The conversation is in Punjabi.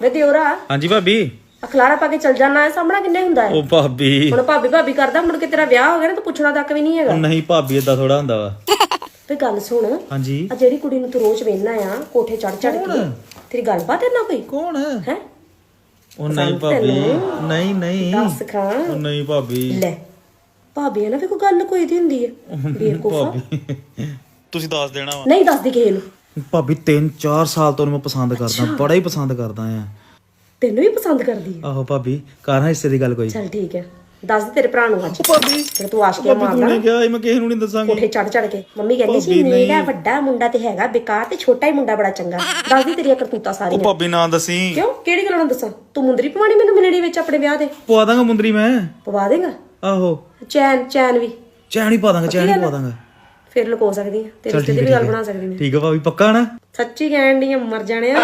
ਵੇ ਦਿਓਰਾ ਹਾਂਜੀ ਭਾਬੀ। ਅਖਲਾਰਾ ਪਾ ਕੇ ਚੱਲ ਜਾਣਾ ਹੈ ਸਾਹਮਣਾ ਕਿੰਨੇ ਹੁੰਦਾ ਹੈ? ਉਹ ਭਾਬੀ। ਹੁਣ ਭਾਬੀ ਭਾਬੀ ਕਰਦਾ ਮੁੜ ਕੇ ਤੇਰਾ ਵਿਆਹ ਹੋ ਗਿਆ ਨਾ ਤਾਂ ਪੁੱਛਣਾ ਤੱਕ ਵੀ ਨਹੀਂ ਹੈਗਾ। ਨਹੀਂ ਭਾਬੀ ਏਦਾਂ ਥੋੜਾ ਹੁੰਦਾ ਵਾ। ਤੇ ਗੱਲ ਸੁਣ ਹਾਂਜੀ। ਆ ਜਿਹੜੀ ਕੁੜੀ ਨੂੰ ਤੂੰ ਰੋਜ਼ ਵੇਖਣਾ ਆ ਕੋਠੇ ਚੜ ਚੜ ਕੇ ਤੇਰੀ ਗੱਲਬਾਤ ਹੈ ਨਾ ਕੋਈ? ਕੌਣ? ਹੈ? ਉਹ ਨਹੀਂ ਭਾਬੀ। ਨਹੀਂ ਨਹੀਂ। ਦੱਸ ਖਾਂ। ਉਹ ਨਹੀਂ ਭਾਬੀ। ਲੈ ਭਾਬੀ ਆ ਨਾ ਵੀ ਕੋਈ ਗੱਲ ਕੋਈ ਦੀ ਹੁੰਦੀ ਹੈ। ਬੇਵਕੂਫਾ ਤੁਸੀਂ ਦੱਸ ਦੇਣਾ ਵਾ। ਨਹੀਂ ਦੱਸਦੀ ਕਿਸੇ ਨੂੰ। ਭਾਬੀ 3-4 ਸਾਲ ਤੋਂ ਮੈਂ ਪਸੰਦ ਕਰਦਾ ਬੜਾ ਹੀ ਪਸੰਦ ਕਰਦਾ ਆ। ਤੈਨੂੰ ਵੀ ਪਸੰਦ ਕਰਦੀ ਹੈ ਆਹੋ ਭਾਬੀ ਕਾਰਾਂ ਹਿੱਸੇ ਦੀ ਗੱਲ ਕੋਈ। ਚੱਲ ਠੀਕ ਹੈ ਦੱਸ ਦੇ ਤੇਰੇ ਭਰਾ ਨੂੰ ਅੱਜ। ਭਾਬੀ ਫਿਰ ਤੂੰ ਆਸ਼ਕੀਆਂ ਮਾਰਦਾ ਨੇ। ਕਿਹਾ ਮੈਂ ਕਿਸੇ ਨੂੰ ਨਹੀਂ ਦੱਸਾਂਗੀ। ਕੋਠੇ ਚੜ ਚੜ ਕੇ। ਮੰਮੀ ਕਹਿੰਦੀ ਸੀ ਮੇਰਾ ਵੱਡਾ ਮੁੰਡਾ ਤੇ ਹੈਗਾ ਬੇਕਾਰ ਤੇ ਛੋਟਾ ਹੀ ਮੁੰਡਾ ਬੜਾ ਚੰਗਾ। ਦੱਸਦੀ ਤੇਰੀਆਂ ਕਰਤੂਤਾਂ ਉਹ ਸਾਰੀਆਂ। ਭਾਬੀ ਨਾ ਦੱਸੀ। ਕਿਉਂ? ਕਿਹੜੀ ਗੱਲਾਂ ਦੱਸਾਂ? ਤੂੰ ਮੁੰਦਰੀ ਪਵਾਣੀ ਮੈਨੂੰ ਮਿਲਣੀ ਵਿੱਚ ਆਪਣੇ ਵਿਆਹ ਦੇ ਪਵਾ ਦਾਂਗਾ ਮੁੰਦਰੀ ਮੈਂ। ਪਵਾ ਦੇਗਾ? ਆਹੋ। ਚੈਨ ਚੈਨ ਵੀ। ਚੈਨ ਹੀ ਪਾ ਦਾਂਗਾ ਚੈਨ ਹੀ ਪਵਾ ਦਾਂਗਾ। ਫਿਰ ਲੁਕੋ ਸਕਦੀ ਆ ਚੱਲ ਰਿਸ਼ਤੇ ਦੀ ਵੀ ਗੱਲ ਬਣਾ ਸਕਦੀ ਮੈਂ ਠੀਕ ਹੈ ਭਾਬੀ ਪੱਕਾ ਨਾ? ਸੱਚੀ ਕਹਿਣ ਦੀ ਮਰ ਜਾਣਿਆ।